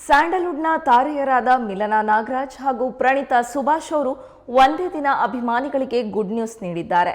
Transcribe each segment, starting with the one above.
ಸ್ಯಾಂಡಲ್ವುಡ್ನ ತಾರೆಯರಾದ ಮಿಲನಾ ನಾಗರಾಜ್ ಹಾಗೂ ಪ್ರಣೀತಾ ಸುಭಾಷ್ ಅವರು ಒಂದೇ ದಿನ ಅಭಿಮಾನಿಗಳಿಗೆ ಗುಡ್ ನ್ಯೂಸ್ ನೀಡಿದ್ದಾರೆ.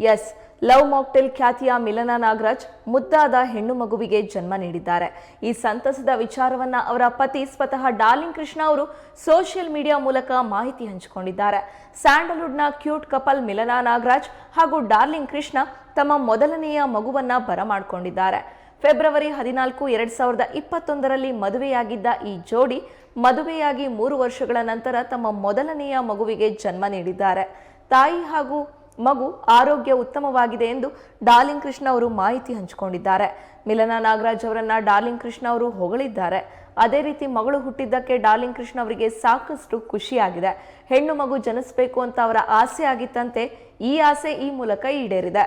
ಎಸ್, ಲವ್ ಮಾಕ್ಟೆಲ್ ಖ್ಯಾತಿಯ ಮಿಲನಾ ನಾಗರಾಜ್ ಮುದ್ದಾದ ಹೆಣ್ಣು ಮಗುವಿಗೆ ಜನ್ಮ ನೀಡಿದ್ದಾರೆ. ಈ ಸಂತಸದ ವಿಚಾರವನ್ನ ಅವರ ಪತಿ ಸ್ವತಃ ಡಾರ್ಲಿಂಗ್ ಕೃಷ್ಣ ಅವರು ಸೋಷಿಯಲ್ ಮೀಡಿಯಾ ಮೂಲಕ ಮಾಹಿತಿ ಹಂಚಿಕೊಂಡಿದ್ದಾರೆ. ಸ್ಯಾಂಡಲ್ವುಡ್ನ ಕ್ಯೂಟ್ ಕಪಲ್ ಮಿಲನಾ ನಾಗರಾಜ್ ಹಾಗೂ ಡಾರ್ಲಿಂಗ್ ಕೃಷ್ಣ ತಮ್ಮ ಮೊದಲನೆಯ ಮಗುವನ್ನ ಬರಮಾಡಿಕೊಂಡಿದ್ದಾರೆ. ಫೆಬ್ರವರಿ ಹದಿನಾಲ್ಕು, ಎರಡ್ ಸಾವಿರದ ಇಪ್ಪತ್ತೊಂದರಲ್ಲಿ ಮದುವೆಯಾಗಿದ್ದ ಈ ಜೋಡಿ ಮದುವೆಯಾಗಿ ಮೂರು ವರ್ಷಗಳ ನಂತರ ತಮ್ಮ ಮೊದಲನೆಯ ಮಗುವಿಗೆ ಜನ್ಮ ನೀಡಿದ್ದಾರೆ. ತಾಯಿ ಹಾಗೂ ಮಗು ಆರೋಗ್ಯ ಉತ್ತಮವಾಗಿದೆ ಎಂದು ಡಾರ್ಲಿಂಗ್ ಕೃಷ್ಣ ಅವರು ಮಾಹಿತಿ ಹಂಚಿಕೊಂಡಿದ್ದಾರೆ. ಮಿಲನಾ ನಾಗರಾಜ್ ಅವರನ್ನ ಡಾರ್ಲಿಂಗ್ ಕೃಷ್ಣ ಅವರು ಹೊಗಳಿದ್ದಾರೆ. ಅದೇ ರೀತಿ ಮಗಳು ಹುಟ್ಟಿದ್ದಕ್ಕೆ ಡಾರ್ಲಿಂಗ್ ಕೃಷ್ಣ ಅವರಿಗೆ ಸಾಕಷ್ಟು ಖುಷಿಯಾಗಿದೆ. ಹೆಣ್ಣು ಮಗು ಜನಿಸಬೇಕು ಅಂತ ಅವರ ಆಸೆ ಆಗಿತ್ತಂತೆ ಈ ಆಸೆ ಈ ಮೂಲಕ ಈಡೇರಿದೆ.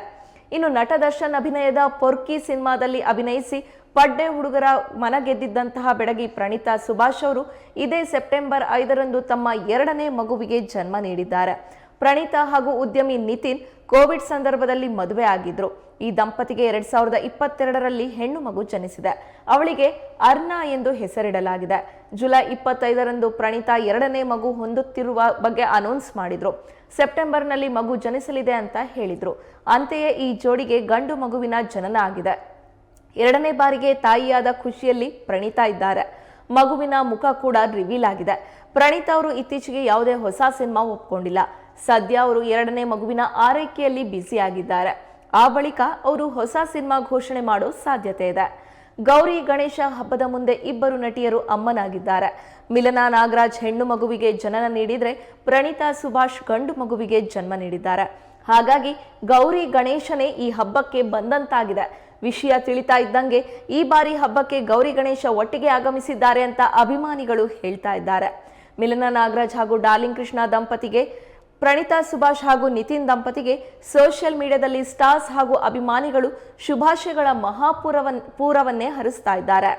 ಇನ್ನು ನಟ ದರ್ಶನ್ ಅಭಿನಯದ ಪೊರ್ಕಿ ಸಿನಿಮಾದಲ್ಲಿ ಅಭಿನಯಿಸಿ ಪಡ್ಡೆ ಹುಡುಗರ ಮನ ಗೆದ್ದಿದ್ದಂತಹ ಬೆಡಗಿ ಪ್ರಣೀತಾ ಸುಭಾಷ್ ಅವರು ಇದೇ ಸೆಪ್ಟೆಂಬರ್ ಐದರಂದು ತಮ್ಮ ಎರಡನೇ ಮಗುವಿಗೆ ಜನ್ಮ ನೀಡಿದ್ದಾರೆ. ಪ್ರಣೀತಾ ಹಾಗೂ ಉದ್ಯಮಿ ನಿತಿನ್ ಕೋವಿಡ್ ಸಂದರ್ಭದಲ್ಲಿ ಮದುವೆ ಆಗಿದ್ರು. ಈ ದಂಪತಿಗೆ ಎರಡ್ ಸಾವಿರದ ಇಪ್ಪತ್ತೆರಡರಲ್ಲಿ ಹೆಣ್ಣು ಮಗು ಜನಿಸಿದೆ. ಅವಳಿಗೆ ಅರ್ನಾ ಎಂದು ಹೆಸರಿಡಲಾಗಿದೆ. ಜುಲೈ ಇಪ್ಪತ್ತೈದರಂದು ಪ್ರಣೀತಾ ಎರಡನೇ ಮಗು ಹೊಂದುತ್ತಿರುವ ಬಗ್ಗೆ ಅನೌನ್ಸ್ ಮಾಡಿದ್ರು. ಸೆಪ್ಟೆಂಬರ್ನಲ್ಲಿ ಮಗು ಜನಿಸಲಿದೆ ಅಂತ ಹೇಳಿದ್ರು. ಅಂತೆಯೇ ಈ ಜೋಡಿಗೆ ಗಂಡು ಮಗುವಿನ ಜನನ ಆಗಿದೆ. ಎರಡನೇ ಬಾರಿಗೆ ತಾಯಿಯಾದ ಖುಷಿಯಲ್ಲಿ ಪ್ರಣೀತಾ ಇದ್ದಾರೆ. ಮಗುವಿನ ಮುಖ ಕೂಡ ರಿವೀಲ್ ಆಗಿದೆ. ಪ್ರಣೀತಾ ಅವರು ಇತ್ತೀಚೆಗೆ ಯಾವುದೇ ಹೊಸ ಸಿನಿಮಾ ಒಪ್ಕೊಂಡಿಲ್ಲ. ಸದ್ಯ ಅವರು ಎರಡನೇ ಮಗುವಿನ ಆರೈಕೆಯಲ್ಲಿ ಬ್ಯುಸಿಯಾಗಿದ್ದಾರೆ. ಆ ಬಳಿಕ ಅವರು ಹೊಸ ಸಿನಿಮಾ ಘೋಷಣೆ ಮಾಡೋ ಸಾಧ್ಯತೆ ಇದೆ. ಗೌರಿ ಗಣೇಶ ಹಬ್ಬದ ಮುಂದೆ ಇಬ್ಬರು ನಟಿಯರು ಅಮ್ಮನಾಗಿದ್ದಾರೆ. ಮಿಲನಾ ನಾಗರಾಜ್ ಹೆಣ್ಣು ಮಗುವಿಗೆ ಜನನ ನೀಡಿದರೆ ಪ್ರಣೀತಾ ಸುಭಾಷ್ ಗಂಡು ಮಗುವಿಗೆ ಜನ್ಮ ನೀಡಿದ್ದಾರೆ. ಹಾಗಾಗಿ ಗೌರಿ ಗಣೇಶನೇ ಈ ಹಬ್ಬಕ್ಕೆ ಬಂದಂತಾಗಿದೆ. ವಿಷಯ ತಿಳಿತಾ ಇದ್ದಂಗೆ ಈ ಬಾರಿ ಹಬ್ಬಕ್ಕೆ ಗೌರಿ ಗಣೇಶ ಒಟ್ಟಿಗೆ ಆಗಮಿಸಿದ್ದಾರೆ ಅಂತ ಅಭಿಮಾನಿಗಳು ಹೇಳ್ತಾ ಇದ್ದಾರೆ. ಮಿಲನ ನಾಗರಾಜ್ ಹಾಗೂ ಡಾರ್ಲಿಂಗ್ ಕೃಷ್ಣ ದಂಪತಿಗೆ ಪ್ರಣೀತಾ, ಸುಭಾಷ್ ಹಾಗೂ ನಿತಿನ್ ದಂಪತಿಗೆ ಸೋಷಿಯಲ್ ಮೀಡಿಯಾದಲ್ಲಿ ಸ್ಟಾರ್ಸ್ ಹಾಗೂ ಅಭಿಮಾನಿಗಳು ಶುಭಾಶಯಗಳ ಮಹಾಪೂರವನ್, ಪೂರವನ್ನೇ ಹರಿಸ್ತಾ ಇದ್ದಾರೆ.